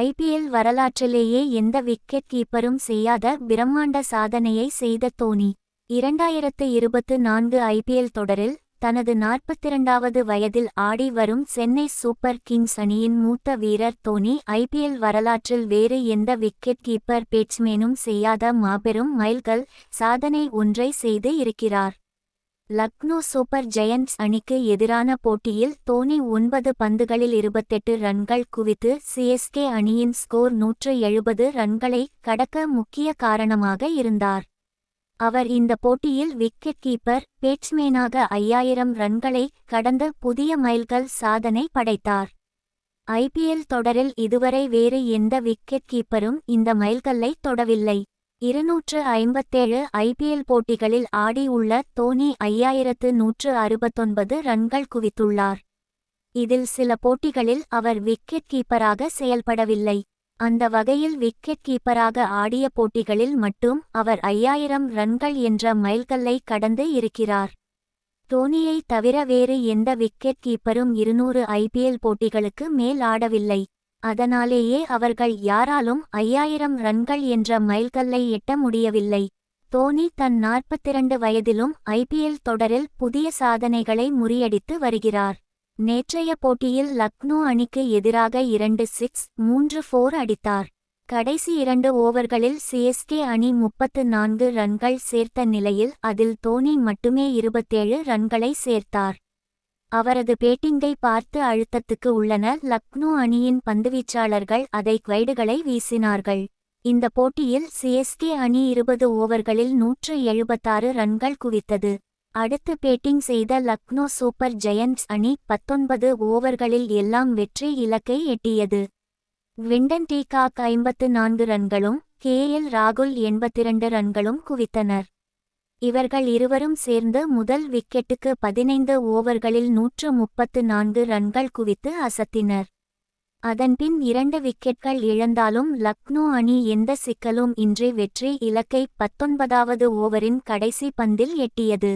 IPL வரலாற்றிலேயே எந்த wicket கீப்பரும் செய்யாத பிரம்மாண்ட சாதனையை செய்த தோனி. இரண்டாயிரத்து இருபத்து நான்கு ஐபிஎல் தொடரில் தனது நாற்பத்திரண்டாவது வயதில் ஆடி வரும் சென்னை சூப்பர் கிங்ஸ் அணியின் மூத்த வீரர் தோனி ஐபிஎல் வரலாற்றில் வேறு எந்த விக்கெட் கீப்பர் பேட்ஸ்மேனும் செய்யாத மாபெரும் மைல்கள் சாதனை ஒன்றை செய்து இருக்கிறார். லக்னோ சூப்பர் ஜெயண்ட்ஸ் அணிக்கு எதிரான போட்டியில் தோனி ஒன்பது பந்துகளில் இருபத்தெட்டு ரன்கள் குவித்து சிஎஸ்கே அணியின் ஸ்கோர் நூற்று எழுபது ரன்களை கடக்க முக்கிய காரணமாக இருந்தார். அவர் இந்த போட்டியில் விக்கெட் கீப்பர் பேட்ஸ்மேனாக ஐயாயிரம் ரன்களை கடந்த புதிய மைல்கல் சாதனை படைத்தார். ஐபிஎல் தொடரில் இதுவரை வேறு எந்த விக்கெட் கீப்பரும் இந்த மைல்கல்லை தொடவில்லை. இருநூற்று ஐம்பத்தேழு ஐபிஎல் போட்டிகளில் ஆடியுள்ள தோனி ஐயாயிரத்து நூற்று அறுபத்தொன்பது ரன்கள் குவித்துள்ளார். இதில் சில போட்டிகளில் அவர் விக்கெட் கீப்பராக செயல்படவில்லை. அந்த வகையில் விக்கெட் கீப்பராக ஆடிய போட்டிகளில் மட்டும் அவர் ஐயாயிரம் ரன்கள் என்ற மைல்கல்லை கடந்து இருக்கிறார். தோனியை தவிர வேறு எந்த விக்கெட் கீப்பரும் இருநூறு ஐபிஎல் போட்டிகளுக்கு மேல் ஆடவில்லை. அதனாலேயே அவர்கள் யாராலும் ஐயாயிரம் ரன்கள் என்ற மைல்கல்லை எட்ட முடியவில்லை. தோனி தன் நாற்பத்திரண்டு வயதிலும் ஐபிஎல் தொடரில் புதிய சாதனைகளை முறியடித்து வருகிறார். நேற்றைய போட்டியில் லக்னோ அணிக்கு எதிராக இரண்டு சிக்ஸ் மூன்று ஃபோர் அடித்தார். கடைசி இரண்டு ஓவர்களில் சிஎஸ்கே அணி முப்பத்து நான்கு ரன்கள் சேர்த்த நிலையில் அதில் தோனி மட்டுமே இருபத்தேழு ரன்களை சேர்த்தார். அவரது பேட்டிங்கை பார்த்து அழுத்தத்துக்கு உள்ளனர். லக்னோ அணியின் பந்துவீச்சாளர்கள் அதை குவைடுகளை வீசினார்கள். இந்த போட்டியில் சிஎஸ்கே அணி இருபது ஓவர்களில் நூற்று எழுபத்தாறு ரன்கள் குவித்தது. அடுத்து பேட்டிங் செய்த லக்னோ சூப்பர் ஜெயண்ட்ஸ் அணி பத்தொன்பது ஓவர்களில் எல்லாம் வெற்றி இலக்கை எட்டியது. விண்டன் டீகாக் ஐம்பத்து நான்கு ரன்களும் கே எல் ராகுல் எண்பத்திரண்டு ரன்களும் குவித்தனர். இவர்கள் இருவரும் சேர்ந்து முதல் விக்கெட்டுக்கு பதினைந்து ஓவர்களில் நூற்று முப்பத்து நான்கு ரன்கள் குவித்து அசத்தினர். அதன்பின் இரண்டு விக்கெட்கள் இழந்தாலும் லக்னோ அணி எந்த சிக்கலும் இன்றி வெற்றி இலக்கை பத்தொன்பதாவது ஓவரின் கடைசி பந்தில் எட்டியது.